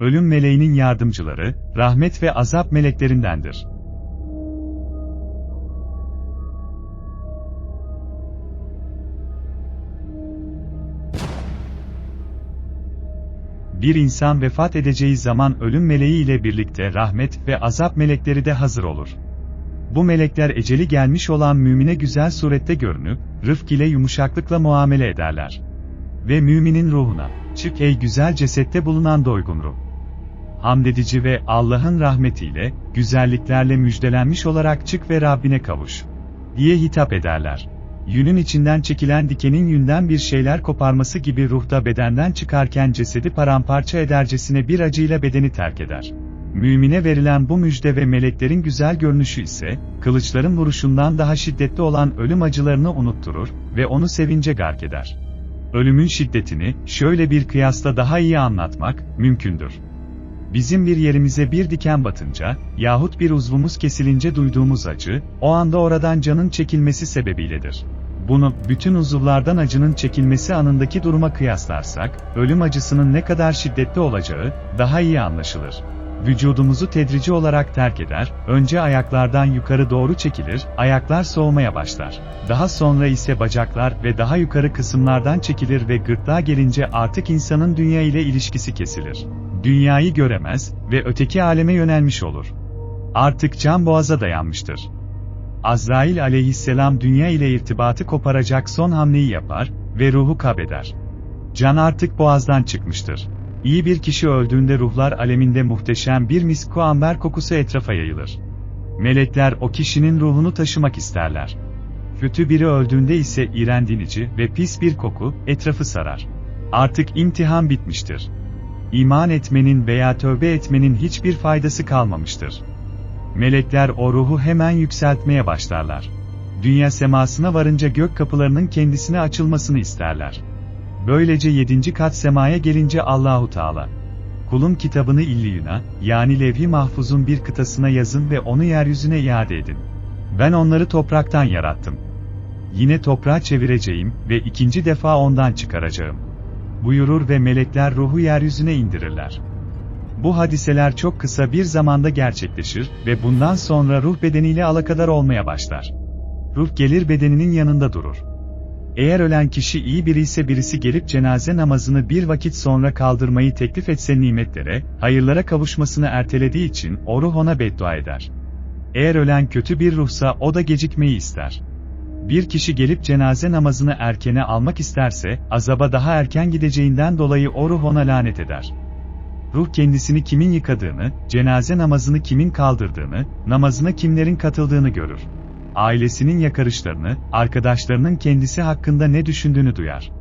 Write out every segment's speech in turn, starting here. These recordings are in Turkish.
ölüm meleğinin yardımcıları, rahmet ve azap meleklerindendir. Bir insan vefat edeceği zaman ölüm meleği ile birlikte rahmet ve azap melekleri de hazır olur. Bu melekler eceli gelmiş olan mümine güzel surette görünüp, rıfk ile yumuşaklıkla muamele ederler. Ve müminin ruhuna, çık ey güzel cesette bulunan doygun ruh. Hamdedici ve Allah'ın rahmetiyle, güzelliklerle müjdelenmiş olarak çık ve Rabbine kavuş. Diye hitap ederler. Yünün içinden çekilen dikenin yünden bir şeyler koparması gibi ruhta bedenden çıkarken cesedi paramparça edercesine bir acıyla bedeni terk eder. Mümine verilen bu müjde ve meleklerin güzel görünüşü ise, kılıçların vuruşundan daha şiddetli olan ölüm acılarını unutturur ve onu sevince gark eder. Ölümün şiddetini, şöyle bir kıyasla daha iyi anlatmak, mümkündür. Bizim bir yerimize bir diken batınca, yahut bir uzvumuz kesilince duyduğumuz acı, o anda oradan canın çekilmesi sebebiyledir. Bunu, bütün uzuvlardan acının çekilmesi anındaki duruma kıyaslarsak, ölüm acısının ne kadar şiddetli olacağı, daha iyi anlaşılır. Vücudumuzu tedrici olarak terk eder, önce ayaklardan yukarı doğru çekilir, ayaklar soğumaya başlar. Daha sonra ise bacaklar ve daha yukarı kısımlardan çekilir ve gırtlağa gelince artık insanın dünya ile ilişkisi kesilir. Dünyayı göremez ve öteki aleme yönelmiş olur. Artık can boğaza dayanmıştır. Azrail aleyhisselam dünya ile irtibatı koparacak son hamleyi yapar ve ruhu kabeder. Can artık boğazdan çıkmıştır. İyi bir kişi öldüğünde ruhlar aleminde muhteşem bir misku amber kokusu etrafa yayılır. Melekler o kişinin ruhunu taşımak isterler. Kötü biri öldüğünde ise iğrendinici ve pis bir koku etrafı sarar. Artık imtihan bitmiştir. İman etmenin veya tövbe etmenin hiçbir faydası kalmamıştır. Melekler o ruhu hemen yükseltmeye başlarlar. Dünya semasına varınca gök kapılarının kendisine açılmasını isterler. Böylece yedinci kat semaya gelince Allahu Teala, kulun kitabını illiyuna, yani levh-i mahfuzun bir kıtasına yazın ve onu yeryüzüne iade edin. Ben onları topraktan yarattım. Yine toprağa çevireceğim ve ikinci defa ondan çıkaracağım. Buyurur ve melekler ruhu yeryüzüne indirirler. Bu hadiseler çok kısa bir zamanda gerçekleşir ve bundan sonra ruh bedeniyle alakadar olmaya başlar. Ruh gelir bedeninin yanında durur. Eğer ölen kişi iyi biri ise birisi gelip cenaze namazını bir vakit sonra kaldırmayı teklif etse nimetlere, hayırlara kavuşmasını ertelediği için o ruh ona beddua eder. Eğer ölen kötü bir ruhsa o da gecikmeyi ister. Bir kişi gelip cenaze namazını erkene almak isterse, azaba daha erken gideceğinden dolayı o ruh ona lanet eder. Ruh kendisini kimin yıkadığını, cenaze namazını kimin kaldırdığını, namazına kimlerin katıldığını görür ailesinin yakarışlarını, arkadaşlarının kendisi hakkında ne düşündüğünü duyar.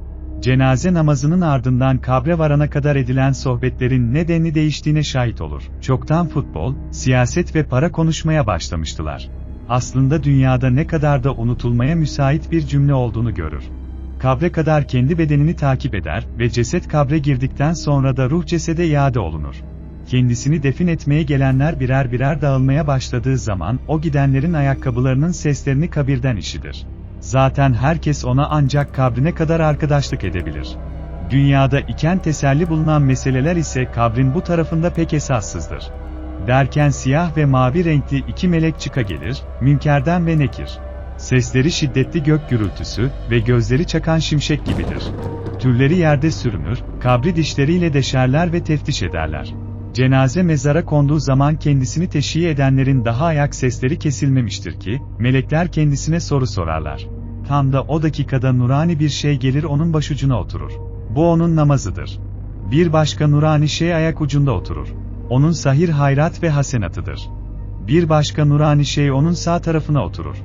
Cenaze namazının ardından kabre varana kadar edilen sohbetlerin nedenli değiştiğine şahit olur. Çoktan futbol, siyaset ve para konuşmaya başlamıştılar. Aslında dünyada ne kadar da unutulmaya müsait bir cümle olduğunu görür. Kabre kadar kendi bedenini takip eder ve ceset kabre girdikten sonra da ruh cesede iade olunur kendisini defin etmeye gelenler birer birer dağılmaya başladığı zaman o gidenlerin ayakkabılarının seslerini kabirden işidir. Zaten herkes ona ancak kabrine kadar arkadaşlık edebilir. Dünyada iken teselli bulunan meseleler ise kabrin bu tarafında pek esassızdır. Derken siyah ve mavi renkli iki melek çıka gelir, Münkerden ve Nekir. Sesleri şiddetli gök gürültüsü ve gözleri çakan şimşek gibidir. Türleri yerde sürünür, kabri dişleriyle deşerler ve teftiş ederler. Cenaze mezara konduğu zaman kendisini teşhiye edenlerin daha ayak sesleri kesilmemiştir ki, melekler kendisine soru sorarlar. Tam da o dakikada nurani bir şey gelir onun başucuna oturur. Bu onun namazıdır. Bir başka nurani şey ayak ucunda oturur. Onun sahir hayrat ve hasenatıdır. Bir başka nurani şey onun sağ tarafına oturur.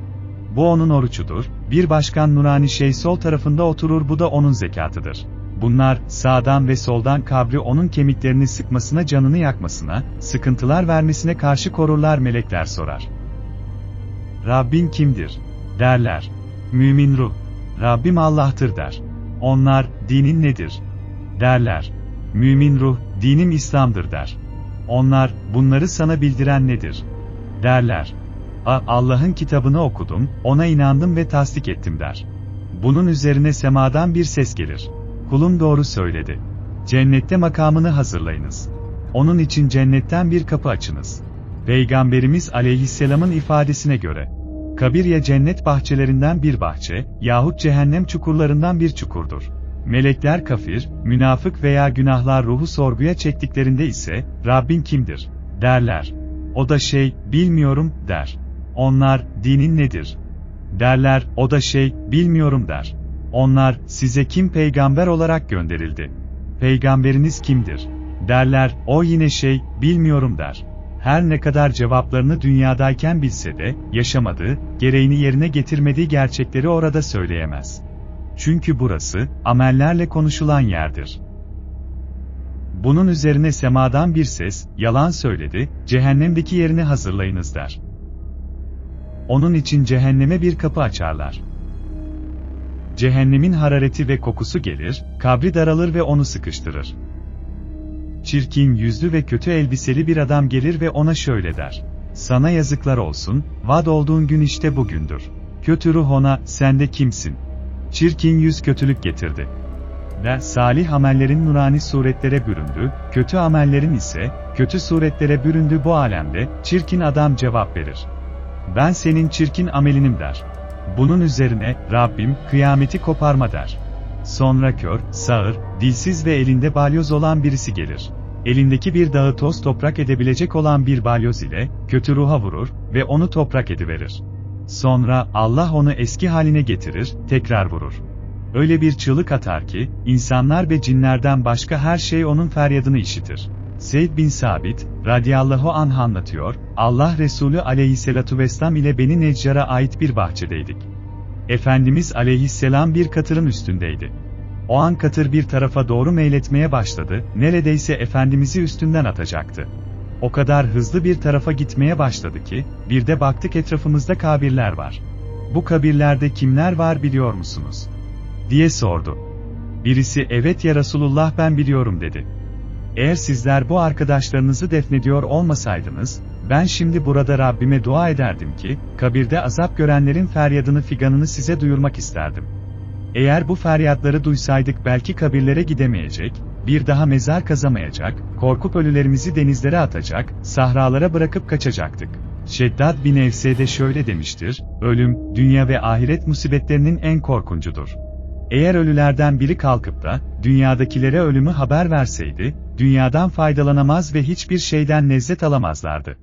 Bu onun oruçudur, bir başkan nurani şey sol tarafında oturur bu da onun zekatıdır. Bunlar, sağdan ve soldan kabri onun kemiklerini sıkmasına canını yakmasına, sıkıntılar vermesine karşı korurlar melekler sorar. Rabbin kimdir? Derler. Mümin ruh. Rabbim Allah'tır der. Onlar, dinin nedir? Derler. Mümin ruh, dinim İslam'dır der. Onlar, bunları sana bildiren nedir? Derler. A, Allah'ın kitabını okudum, ona inandım ve tasdik ettim der. Bunun üzerine semadan bir ses gelir. Kulum doğru söyledi. Cennette makamını hazırlayınız. Onun için cennetten bir kapı açınız. Peygamberimiz aleyhisselamın ifadesine göre, kabir ya cennet bahçelerinden bir bahçe, yahut cehennem çukurlarından bir çukurdur. Melekler kafir, münafık veya günahlar ruhu sorguya çektiklerinde ise, Rabbin kimdir? derler. O da şey, bilmiyorum, der. Onlar, dinin nedir? Derler, o da şey, bilmiyorum der. Onlar, size kim peygamber olarak gönderildi? Peygamberiniz kimdir? Derler, o yine şey, bilmiyorum der. Her ne kadar cevaplarını dünyadayken bilse de, yaşamadığı, gereğini yerine getirmediği gerçekleri orada söyleyemez. Çünkü burası, amellerle konuşulan yerdir. Bunun üzerine semadan bir ses, yalan söyledi, cehennemdeki yerini hazırlayınız der. Onun için cehenneme bir kapı açarlar. Cehennemin harareti ve kokusu gelir, kabri daralır ve onu sıkıştırır. Çirkin yüzlü ve kötü elbiseli bir adam gelir ve ona şöyle der. Sana yazıklar olsun, vad olduğun gün işte bugündür. Kötü ruh ona, sen de kimsin? Çirkin yüz kötülük getirdi. Ve salih amellerin nurani suretlere büründü, kötü amellerin ise, kötü suretlere büründü bu alemde, çirkin adam cevap verir. Ben senin çirkin amelinim der. Bunun üzerine, Rabbim, kıyameti koparma der. Sonra kör, sağır, dilsiz ve elinde balyoz olan birisi gelir. Elindeki bir dağı toz toprak edebilecek olan bir balyoz ile, kötü ruha vurur ve onu toprak ediverir. Sonra Allah onu eski haline getirir, tekrar vurur. Öyle bir çığlık atar ki, insanlar ve cinlerden başka her şey onun feryadını işitir. Zeyd bin Sabit, radiyallahu anh anlatıyor, Allah Resulü aleyhisselatu vesselam ile Beni Neccar'a ait bir bahçedeydik. Efendimiz aleyhisselam bir katırın üstündeydi. O an katır bir tarafa doğru meyletmeye başladı, neredeyse Efendimiz'i üstünden atacaktı. O kadar hızlı bir tarafa gitmeye başladı ki, bir de baktık etrafımızda kabirler var. Bu kabirlerde kimler var biliyor musunuz? diye sordu. Birisi evet ya Resulullah ben biliyorum dedi. Eğer sizler bu arkadaşlarınızı defnediyor olmasaydınız, ben şimdi burada Rabbime dua ederdim ki, kabirde azap görenlerin feryadını figanını size duyurmak isterdim. Eğer bu feryatları duysaydık belki kabirlere gidemeyecek, bir daha mezar kazamayacak, korkup ölülerimizi denizlere atacak, sahralara bırakıp kaçacaktık. Şeddat bin Evse de şöyle demiştir, ölüm, dünya ve ahiret musibetlerinin en korkuncudur. Eğer ölülerden biri kalkıp da, dünyadakilere ölümü haber verseydi, dünyadan faydalanamaz ve hiçbir şeyden lezzet alamazlardı.